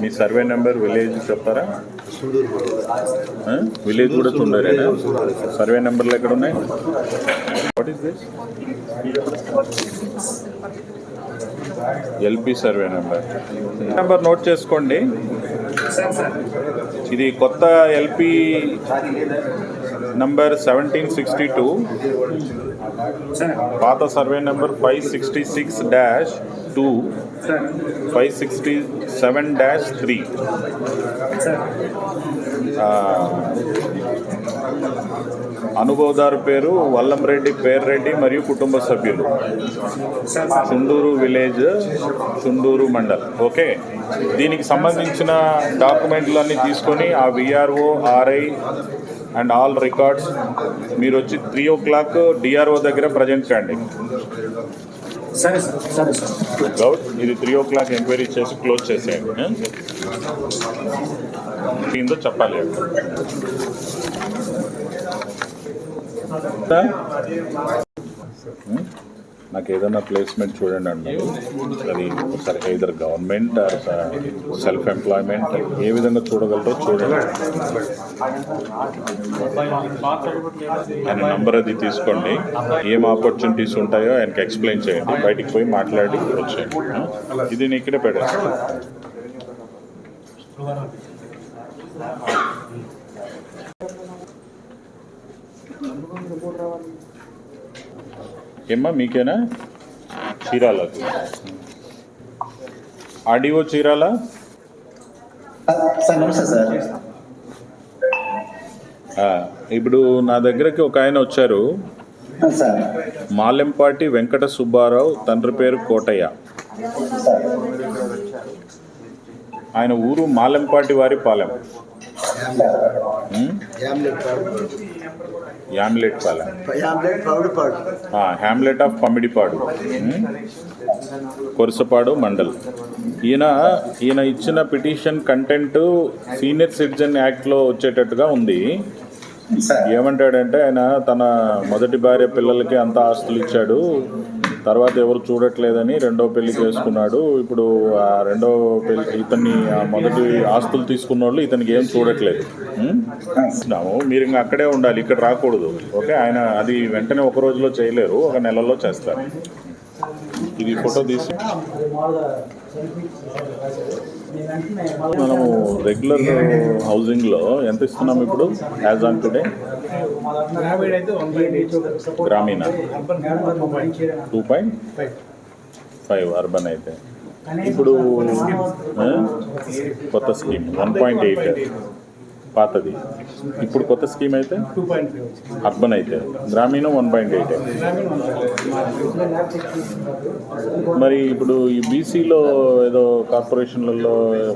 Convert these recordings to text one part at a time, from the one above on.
మీ survey number village చెప్తారా? Village కూడా తుండరేనా సర్వే నెంబర్లు ఎక్కడ ఉన్నాయి? What is this LP survey number. Number note చేసుకోండి. ఇది కొత్త LP number seventeen sixty two పాత survey number five sixty six dash two five sixty seven dash three అనుభవదారు పేరు వల్లంరెడ్డి పేర్రెడ్డి మరియు కుటుంబ సభ్యులు చుండూరు విలేజ్ చుండూరు మండల్ ఓకే దీనికి సంబంధించిన డాక్యుమెంట్లన్నీ తీసుకొని ఆ VRO RI and all records మీరు వచ్చి త్రీ ఓ క్లాక్ డిఆర్ఓ దగ్గర ప్రజెంట్ కండి సరే సార్ సరే సార్. గౌడ్ ఇది త్రీ ఓ క్లాక్ ఎంక్వైరీ చేసి క్లోజ్ చేసేయండి. ఆ? ఏందో చెప్పాలి? నాకు ఏదైనా ప్లేస్మెంట్ చూడండి అండి అది ఒకసారి ఇద్దరు గవర్నమెంట్ ఆర్ సెల్ఫ్ ఎంప్లాయ్మెంట్ ఏ విధంగా చూడగలరో చూడండి. ఆయన నంబర్ అది తీసుకోండి. ఏం ఆపర్చునిటీస్ ఉంటాయో ఆయనకి ఎక్స్ప్లెయిన్ చేయండి. బయటికి పోయి మాట్లాడి వచ్చేయండి. ఇది నేను ఇక్కడే పెట్టాను ఏమ్మా మీకేనా? చీరాల? ఆడియో చీరాల? ఇప్పుడు నా దగ్గరకి ఒక ఆయన వచ్చారు. మాలెంపాటి వెంకట సుబ్బారావు తండ్రి పేరు కోటయ్య. ఆయన ఊరు మాలెంపాటి వారి పాలెం. ఉం? Hamlet Palem. Hamlet of Pamidipadu? Korasapadu mandal. ఈయన ఈయన ఇచ్చిన పిటిషన్ కంటెంట్ సీనియర్ సిటిజన్ యాక్ట్లో వచ్చేటట్టుగా ఉంది. ఏమంటాడంటే ఆయన తన మొదటి భార్య పిల్లలకి అంత ఆస్తులు ఇచ్చాడు. తర్వాత ఎవరు చూడట్లేదని రెండో పెళ్ళి చేసుకున్నాడు. ఇప్పుడు ఆ రెండో పెళ్ళి ఇతన్ని ఆ మొదటి ఆస్తులు తీసుకున్న వాళ్ళు ఇతనికి ఏం చూడట్లేదు? ఇస్తున్నాము మీరు ఇంకా అక్కడే ఉండాలి ఇక్కడ రాకూడదు. ఓకే ఆయన అది వెంటనే ఒక రోజులో చేయలేరు ఒక నెలలో చేస్తారు. ఇది ఫోటో తీసి. మనము రెగ్యులర్ హౌసింగ్లో ఎంత ఇస్తున్నాం ఇప్పుడు యాజ్ ఆన్ టుడే? గ్రామీణ. టూ పాయింట్ ఫైవ్ అర్బన్ అయితే. ఇప్పుడు కొత్త స్కీమ్ వన్ పాయింట్ ఎయిట్ పాతది. ఇప్పుడు కొత్త స్కీమ్ అయితే? అర్బన్ అయితే. గ్రామీణ వన్ పాయింట్ ఎయిట్ మరి ఇప్పుడు ఈ బీసీలో ఏదో కార్పొరేషన్లలో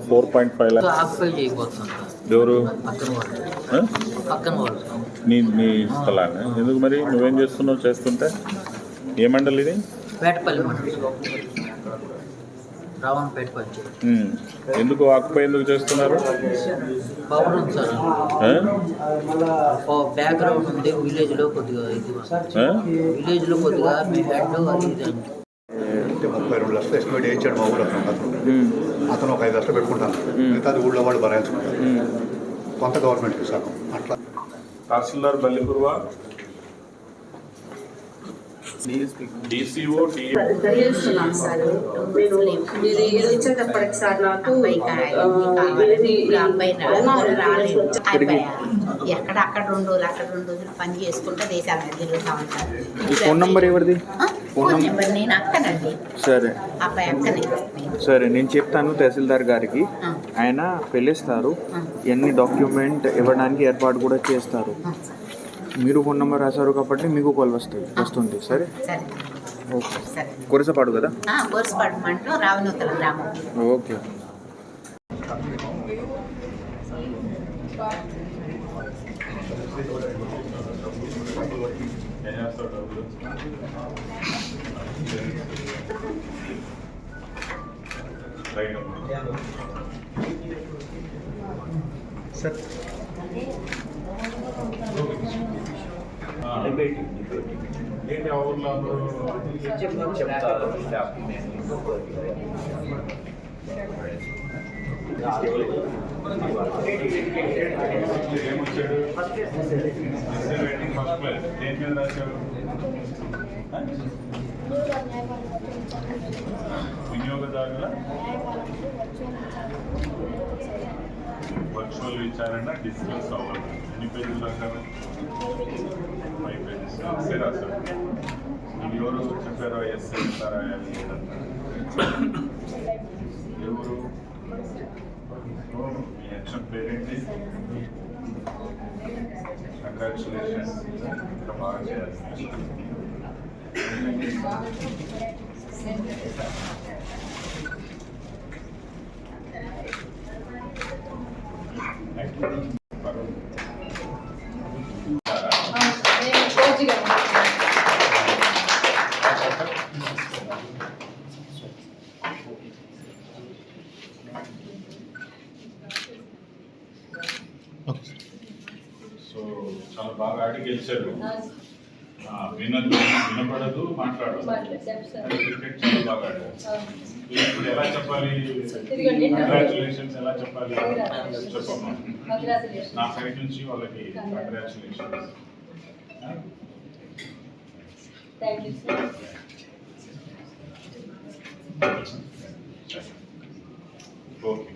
four point five lakh occupy చేయబోతున్నాం సార్ ఎవరు. నీ నీ స్థలాన్ని ఎందుకు మరి? నువ్వేం చేస్తున్నావు చేస్తుంటే? ఏ మండలి ఇది. ఎందుకు ఆకుపై ఎందుకు చేస్తున్నారు? బ్యాక్గ్రౌండ్ ఉంది విలేజ్లో కొద్దిగా? విలేజ్లో కొద్దిగా మీ హెడ్ ముప్పై రెండు లక్షలు ఎస్టిమేట్ వేయించాడు మా ఊళ్ళో అతను ఒక ఐదు లక్షలు పెట్టుకుంటాను. మిగతాది ఊళ్ళో వాళ్ళు భరాయించుకుంటారు కొంత గవర్నమెంట్కి సగం. అట్లా. తహసీల్దార్ బల్లికురువా డిసిఓ ఇది సార్ నాకు ఎక్కడ అక్కడ రెండు రోజులు అక్కడ రెండు రోజులు పని చేసుకుంటూ దేశాల తిరుగుతూ ఉంటారు. ఈ ఫోన్ నంబర్ ఎవరిది? నేను అక్కనండి. సరే. అబ్బాయి అక్కనే. నేను. సరే నేను చెప్తాను తహసీల్దార్ గారికి. ఆయన పిలుస్తారు. ఎన్ని డాక్యుమెంట్ ఇవ్వడానికి ఏర్పాటు కూడా చేస్తారు. మీరు ఫోన్ నెంబర్ రాశారు కాబట్టి మీకు కాల్ వస్తుంది వస్తుంది. సరే? ఓకే. కురసపాడు కదా? కోర్సుపాడు మంటలో రావణోతల గ్రామం ఓకే ఏంటి ఊర్లో అందరూ ఏమొచ్చాడు ఫస్ట్ క్లాస్ దేని మీద రాశాడు వినియోగదారుల వర్చువల్ విచారణ డిస్కస్ అవ్వాలి ఎన్ని పేజీలు రాశారు ఫైవ్ పేజెస్ ఎస్ఏ రాశారు ఎవరు చెప్పారో ఎస్ఏ ఎంత రాయాలి ఎవరు మీ హెచ్ఎం పేరేంటి కంగ్రాచులేషన్స్ ఇంకా బాగా చేయాలి సో చాలా బాగా ఆడి గెలిచారు. వినదు వినపడదు మాట్లాడదు. క్రికెట్ చాలా బాగా ఆడారు. ఇప్పుడు ఎలా చెప్పాలి? కంగ్రాచులేషన్స్ ఎలా చెప్పాలి? చెప్పమ్మా. నా సైడ్ నుంచి వాళ్ళకి congratulations thank you sir okay.